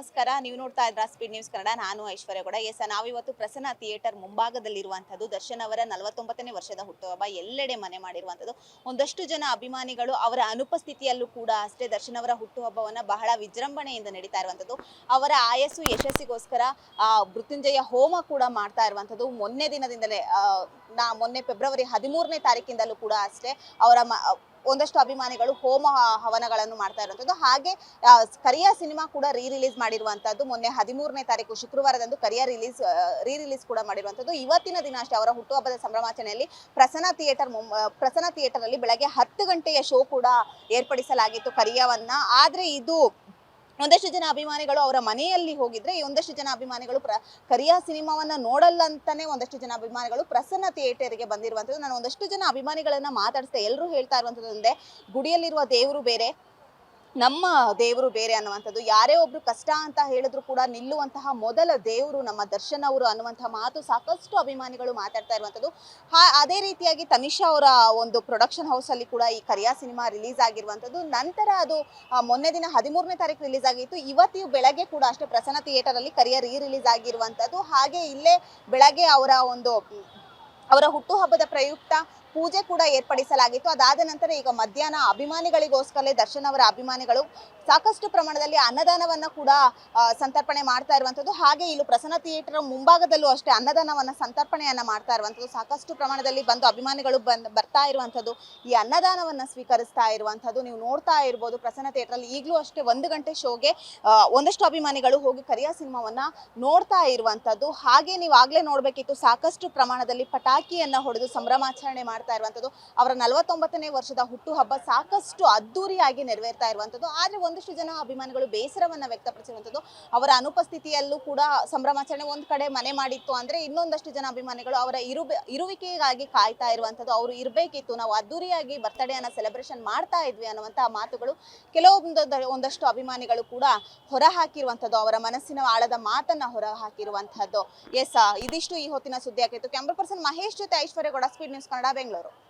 ನಮಸ್ಕಾರ. ನೀವು ನೋಡ್ತಾ ಇದ್ರ ಸ್ಪೀಡ್ ನ್ಯೂಸ್ ಕನ್ನಡ ನಾನು ಐಶ್ವರ್ಯ ಕೂಡ ಎಸ್ ನಾವಿವತ್ತು ಪ್ರಸನ್ನ ಥಿಯೇಟರ್ ಮುಂಭಾಗದಲ್ಲಿರುವಂಥದ್ದು ದರ್ಶನ್ ಅವರ ನಲವತ್ತೊಂಬತ್ತನೇ ವರ್ಷದ ಹುಟ್ಟುಹಬ್ಬ ಎಲ್ಲೆಡೆ ಮನೆ ಮಾಡಿರುವಂಥದ್ದು. ಒಂದಷ್ಟು ಜನ ಅಭಿಮಾನಿಗಳು ಅವರ ಅನುಪಸ್ಥಿತಿಯಲ್ಲೂ ಕೂಡ ಅಷ್ಟೇ ದರ್ಶನ್ ಅವರ ಹುಟ್ಟುಹಬ್ಬವನ್ನ ಬಹಳ ವಿಜೃಂಭಣೆಯಿಂದ ನಡೀತಾ ಇರುವಂಥದ್ದು. ಅವರ ಆಯಸ್ಸು ಯಶಸ್ಸಿಗೋಸ್ಕರ ಆ, ಮೃತ್ಯುಂಜಯ ಹೋಮ ಕೂಡ ಮಾಡ್ತಾ ಇರುವಂಥದ್ದು. ಮೊನ್ನೆ ದಿನದಿಂದಲೇ ನಾ ಮೊನ್ನೆ ಫೆಬ್ರವರಿ ಹದಿಮೂರನೇ ತಾರೀಕಿಂದಲೂ ಕೂಡ ಅಷ್ಟೇ ಅವರ ಒಂದಷ್ಟು ಅಭಿಮಾನಿಗಳು ಹೋಮ ಹವನಗಳನ್ನು ಮಾಡ್ತಾ ಇರುವಂಥದ್ದು ಹಾಗೆ ಕರಿಯಾ ಸಿನಿಮಾ ಕೂಡ ರೀ ರಿಲೀಸ್ ಮಾಡಿರುವಂಥದ್ದು ಮೊನ್ನೆ ಹದಿಮೂರನೇ ತಾರೀಕು ಶುಕ್ರವಾರದಂದು ಕರಿಯ ರಿಲೀಸ್ ರೀ ರಿಲೀಸ್ ಕೂಡ ಮಾಡಿರುವಂತದ್ದು. ಇವತ್ತಿನ ದಿನ ಅಷ್ಟೇ ಅವರ ಹುಟ್ಟುಹಬ್ಬದ ಸಂಭ್ರಮಾಚರಣೆಯಲ್ಲಿ ಪ್ರಸನ್ನ ಥಿಯೇಟರ್ ಪ್ರಸನ್ನ ಥಿಯೇಟರ್ ಅಲ್ಲಿ ಬೆಳಗ್ಗೆ ಹತ್ತು ಗಂಟೆಯ ಶೋ ಕೂಡ ಏರ್ಪಡಿಸಲಾಗಿತ್ತು ಕರಿಯಾವನ್ನ. ಆದ್ರೆ ಇದು ಒಂದಷ್ಟು ಜನ ಅಭಿಮಾನಿಗಳು ಅವರ ಮನೆಯಲ್ಲಿ ಹೋಗಿದ್ರೆ ಈ ಒಂದಷ್ಟು ಜನ ಅಭಿಮಾನಿಗಳು ಪ್ರ, ಕರಿಯ ಸಿನಿಮಾವನ್ನ ನೋಡಲ್ಲ ಅಂತಾನೆ ಒಂದಷ್ಟು ಜನ ಅಭಿಮಾನಿಗಳು ಪ್ರಸನ್ನ ಥಿಯೇಟರ್ಗೆ ಬಂದಿರುವಂಥದ್ದು. ನಾನು ಒಂದಷ್ಟು ಜನ ಅಭಿಮಾನಿಗಳನ್ನ ಮಾತಾಡಿಸ್ದೆ ಎಲ್ಲರೂ ಹೇಳ್ತಾ ಇರುವಂಥದ್ದು ಒಂದೇ, ಗುಡಿಯಲ್ಲಿರುವ ದೇವರು ಬೇರೆ ನಮ್ಮ ದೇವರು ಬೇರೆ ಅನ್ನುವಂಥದ್ದು. ಯಾರೇ ಒಬ್ರು ಕಷ್ಟ ಅಂತ ಹೇಳಿದ್ರು ಕೂಡ ನಿಲ್ಲುವಂತಹ ಮೊದಲ ದೇವರು ನಮ್ಮ ದರ್ಶನ್ ಅವರು ಅನ್ನುವಂತಹ ಮಾತು ಸಾಕಷ್ಟು ಅಭಿಮಾನಿಗಳು ಮಾತಾಡ್ತಾ ಇರುವಂಥದ್ದು. ಅದೇ ರೀತಿಯಾಗಿ ತನಿಷಾ ಅವರ ಒಂದು ಪ್ರೊಡಕ್ಷನ್ ಹೌಸ್ ಅಲ್ಲಿ ಕೂಡ ಈ ಕರಿಯಾ ಸಿನಿಮಾ ರಿಲೀಸ್ ಆಗಿರುವಂಥದ್ದು. ನಂತರ ಅದು ಮೊನ್ನೆ ದಿನ ಹದಿಮೂರನೇ ತಾರೀಕು ರಿಲೀಸ್ ಆಗಿತ್ತು. ಇವತ್ತು ಬೆಳಗ್ಗೆ ಕೂಡ ಅಷ್ಟೇ ಪ್ರಸನ್ನ ಥಿಯೇಟರ್ ಅಲ್ಲಿ ಕರಿಯಾ ರೀ ರಿಲೀಸ್ ಆಗಿರುವಂಥದ್ದು. ಹಾಗೆ ಇಲ್ಲೇ ಬೆಳಗ್ಗೆ ಅವರ ಒಂದು, ಅವರ ಹುಟ್ಟುಹಬ್ಬದ ಪ್ರಯುಕ್ತ ಪೂಜೆ ಕೂಡ ಏರ್ಪಡಿಸಲಾಗಿತ್ತು. ಅದಾದ ನಂತರ ಈಗ ಮಧ್ಯಾಹ್ನ ಅಭಿಮಾನಿಗಳಿಗೋಸ್ಕರಲೇ ದರ್ಶನ್ ಅವರ ಅಭಿಮಾನಿಗಳು ಸಾಕಷ್ಟು ಪ್ರಮಾಣದಲ್ಲಿ ಅನ್ನದಾನವನ್ನ ಕೂಡ ಸಂತರ್ಪಣೆ ಮಾಡ್ತಾ ಇರುವಂಥದ್ದು ಹಾಗೆ ಇಲ್ಲೂ ಪ್ರಸನ್ನ ಥಿಯೇಟರ್ ಮುಂಭಾಗದಲ್ಲೂ ಅಷ್ಟೇ ಅನ್ನದಾನವನ್ನ ಸಂತರ್ಪಣೆಯನ್ನ ಮಾಡ್ತಾ ಇರುವಂಥದ್ದು ಸಾಕಷ್ಟು ಪ್ರಮಾಣದಲ್ಲಿ ಬಂದು ಅಭಿಮಾನಿಗಳು ಬಂದು, ಬರ್ತಾ ಇರುವಂಥದ್ದು ಈ ಅನ್ನದಾನವನ್ನ ಸ್ವೀಕರಿಸ್ತಾ ಇರುವಂಥದ್ದು ನೀವು ನೋಡ್ತಾ ಇರ್ಬೋದು ಪ್ರಸನ್ನ ಥಿಯೇಟರ್ ಅಲ್ಲಿ ಈಗಲೂ ಅಷ್ಟೇ ಒಂದು ಗಂಟೆ ಶೋಗೆ ಒಂದಷ್ಟು ಅಭಿಮಾನಿಗಳು ಹೋಗಿ ಕರಿಯ ಸಿನಿಮಾವನ್ನ ನೋಡ್ತಾ ಇರುವಂಥದ್ದು ಹಾಗೆ ನೀವು ಆಗ್ಲೇ ನೋಡ್ಬೇಕಿತ್ತು. ಸಾಕಷ್ಟು ಪ್ರಮಾಣದಲ್ಲಿ ಪಟಾಕಿಯನ್ನ ಹೊಡೆದು ಸಂಭ್ರಮಾಚರಣೆ ಮಾಡ್ತಾ ಇರುವಂಥದ್ದು ಅವರ ನಲವತ್ತೊಂಬತ್ತನೇ ವರ್ಷದ ಹುಟ್ಟುಹಬ್ಬ ಸಾಕಷ್ಟು ಅದ್ದೂರಿಯಾಗಿ ನೆರವೇರ್ತಾ ಇರುವಂಥದ್ದು ಆದ್ರೆ ಒಂದಷ್ಟು ಜನ ಅಭಿಮಾನಿಗಳು ಬೇಸರವನ್ನ ವ್ಯಕ್ತಪಡಿಸಿರುವಂಥದ್ದು ಅವರ ಅನುಪಸ್ಥಿತಿಯಲ್ಲೂ ಕೂಡ ಸಂಭ್ರಮಾಚರಣೆ ಒಂದ್ ಕಡೆ ಮನೆ ಮಾಡಿತ್ತು ಅಂದ್ರೆ ಇನ್ನೊಂದಷ್ಟು ಜನ ಅಭಿಮಾನಿಗಳು ಅವರ ಇರು ಇರುವಿಕೆಗಾಗಿ ಕಾಯ್ತಾ ಇರುವಂಥದ್ದು ಅವರು ಇರಬೇಕಿತ್ತು. ನಾವು ಅದ್ದೂರಿಯಾಗಿ ಬರ್ತ್ಡೇನ ಸೆಲೆಬ್ರೇಷನ್ ಮಾಡ್ತಾ ಇದ್ವಿ ಅನ್ನುವಂತಹ ಮಾತುಗಳು ಕೆಲವೊಂದು ಒಂದಷ್ಟು ಅಭಿಮಾನಿಗಳು ಕೂಡ ಹೊರ ಹಾಕಿರುವಂತದ್ದು ಅವರ ಮನಸ್ಸಿನ ಆಳದ ಮಾತನ್ನ ಹೊರ ಹಾಕಿರುವಂಥದ್ದು ಎಸ್ ಇದಿಷ್ಟು ಈ ಹೊತ್ತಿನ ಸುದ್ದಿ ಆಗಿತ್ತು ಕ್ಯಾಮ್ರಾ ಪರ್ಸನ್ ಮಹೇಶ್ ಜೊತೆ ಐಶ್ವರ್ಯ ಗೌಡ ಸ್ಪೀಡ್ ನ್ಯೂಸ್ ಕನ್ನಡ ಬೆಂಗಳೂರು டைம்ல வரும்.